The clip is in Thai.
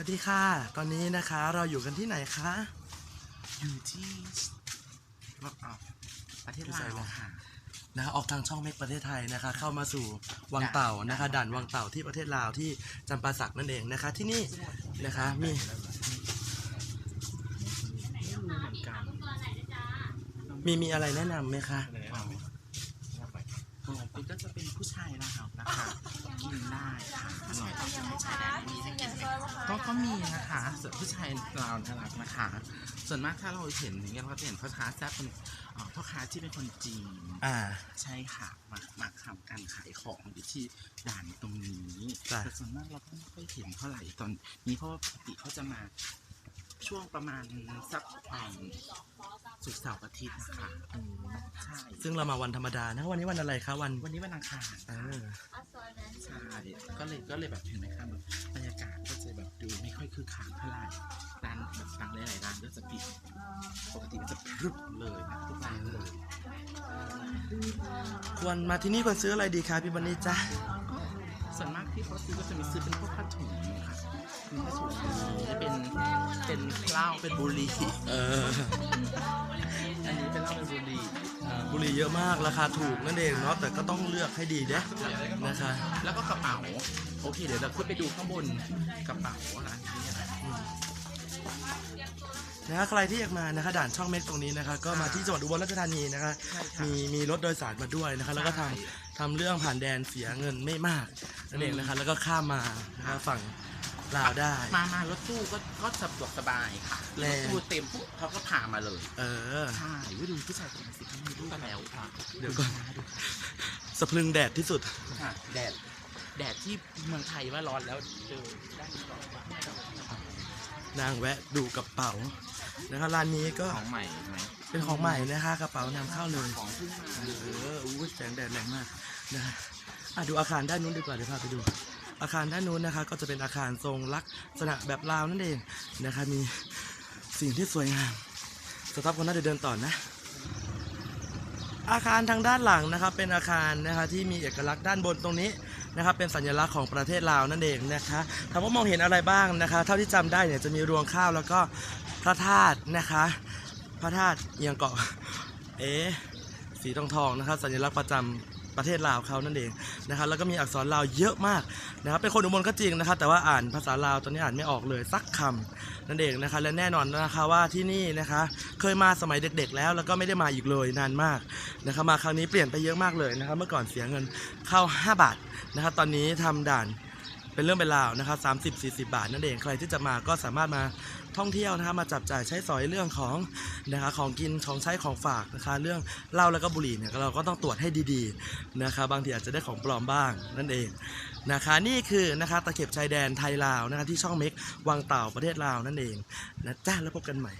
วัสดีค่ะ ตอนนี้นะคะเราอยู่กันที่ไหนคะ อยู่ที่ว่าอะประเทศลาวค่ะ นะคะออกทางช่องเมกประเทศไทยนะคะ เข้ามาสู่วังเต่านะคะด่านวังเต่าที่ประเทศลาวที่จำปาสักนั่นเองนะคะ ที่นี่นะคะมีไม่รู้เหมือนกันมีมีอะไรแนะนำไหมคะอ๋อเป็นก็จะเป็น ผู้ชายนะครับนะคะกินได้ค่ะอร่อยผู้ชายได้มีให้กินก็ก็มีนะคะส่วนผู้ชายเราน่ารักนะคะ ส่วนมากถ้าเราเห็นอย่างเงี้ยเราก็จะเห็นพ่อค้าแซ่บเป็นอ่าพ่อค้าที่เป็นคนจีนอ่า ใช่ค่ะมามาทำการขายของอยู่ที่ด่านตรงนี้จ้ะ แต่ส่วนมากเราก็ไม่ค่อยเห็นเท่าไหร่ตอนนี้เพราะว่าปกติเขาจะมาช่วงประมาณสักอ่า ศุกร์เสาร์อาทิตย์นะคะใช่ซึ่งเรามาวันธรรมดานะ วันนี้วันอะไรคะวันวันนี้วันอังคารเออใช่ก็เลยก็เลยแบบเห็นไหมคะแบบบรรยากาศก็จะแบบดูไม่ค่อยคึกคักเท่าไหร่ร้านแบบบางหลายๆร้านก็จะปิดปกติมันจะพรึบเลยนะทุกร้านเลย ควรมาที่นี่ควรซื้ออะไรดีคะพี่บันนี่จ้าส่วนมากที่เขาซื้อก็จะมีซื้อเป็นพวกผ้าถุงค่ะมีผ้าถุงนี้เป็น เป็นเหล้าเป็นบุหรี่เออ อันนี้เป็นเหล้าเป็นบุหรี่บุหรี่เยอะมากราคาถูกนั่นเองเนาะแต่ก็ต้องเลือกให้ดีเด้นะคะ แล้วก็กระเป๋า โอเค เดี๋ยวเราขึ้นไปดูข้างบนกระเป๋าร้านนี้นะนะคะใครที่อยากมานะคะด่านช่องเม็กตรงนี้นะคะ ก็มาที่จังหวัดอุบลราชธานีนะคะ ใช่ค่ะมีมีรถโดยสารมาด้วยนะคะ แล้วก็ทำทำเรื่องผ่านแดนเสียเงินไม่มากนั่นเองนะคะ แล้วก็ข้ามมานะคะฝั่ง ลาวได้ มามารถตู้ก็ก็สะดวกสบายค่ะแรถตู้เต็มปุ๊บเขาก็พามาเลยเออ ใช่วิดูผู้ชายคนนี้สิเขามีลูกแล้วค่ะเดี๋ยวก่อนสะพรึงแดดที่สุดค่ะแดดแดดที่เมืองไทยว่าร้อนแล้วเจอได้ร้อนมากนางแวะดูกระเป๋านะคะร้านนี้ก็ของใหม่ไหมเป็นของใหม่นะคะกระเป๋านำเข้าเลย ของเพิ่งมา เอออู้แสงแดดแรงมากนะอะดูอาคารด้านนู้นดีกว่าเดี๋ยวพาไปดู อาคารด้านนู้นนะคะ ก็จะเป็นอาคารทรงลักษณะแบบลาวนั่นเองนะคะมีสิ่งที่สวยงามสต๊อปคนน่าจะเดินต่อนะ อาคารทางด้านหลังนะครับเป็นอาคารนะคะที่มีเอกลักษณ์ด้านบนตรงนี้นะครับเป็นสัญลักษณ์ของประเทศลาวนั่นเองนะคะถามว่ามองเห็นอะไรบ้างนะคะ เท่าที่จำได้เนี่ยจะมีรวงข้าวแล้วก็พระธาตุนะคะ พระธาตุเอียงเกาะเอ๊สีทองทองนะครับสัญลักษณ์ประจำประเทศลาวเขานั่นเอง นะครับแล้วก็มีอักษรลาวเยอะมากนะครับเป็นคนอุบลก็จริงนะครับแต่ว่าอ่านภาษาลาวตอนนี้อ่านไม่ออกเลยสักคำนั่นเองนะคะและแน่นอนนะคะว่าที่นี่นะคะเคยมาสมัยเด็ก ๆ แล้ว แล้วก็ไม่ได้มาอีกเลยนานมากนะครับมาครั้งนี้เปลี่ยนไปเยอะมากเลยนะครับเมื่อก่อนเสียเงินเข้า 5 บาทนะครับตอนนี้ทำด่าน เป็นเรื่องเป็นราวนะครับ30 40 บาทนั่นเองใครที่จะมาก็สามารถมาท่องเที่ยวนะครับมาจับจ่ายใช้สอยเรื่องของนะคะของกินของใช้ของฝากนะคะเรื่องเหล้าแล้วก็บุหรี่เนี่ยเราก็ต้องตรวจให้ดีๆนะคะบางทีอาจจะได้ของปลอมบ้างนั่นเองนะคะนี่คือนะคะตะเข็บชายแดนไทยลาวนะคะที่ช่องเม็กวังเต่าประเทศลาวนั่นเองนะจ้าแล้วพบกันใหม่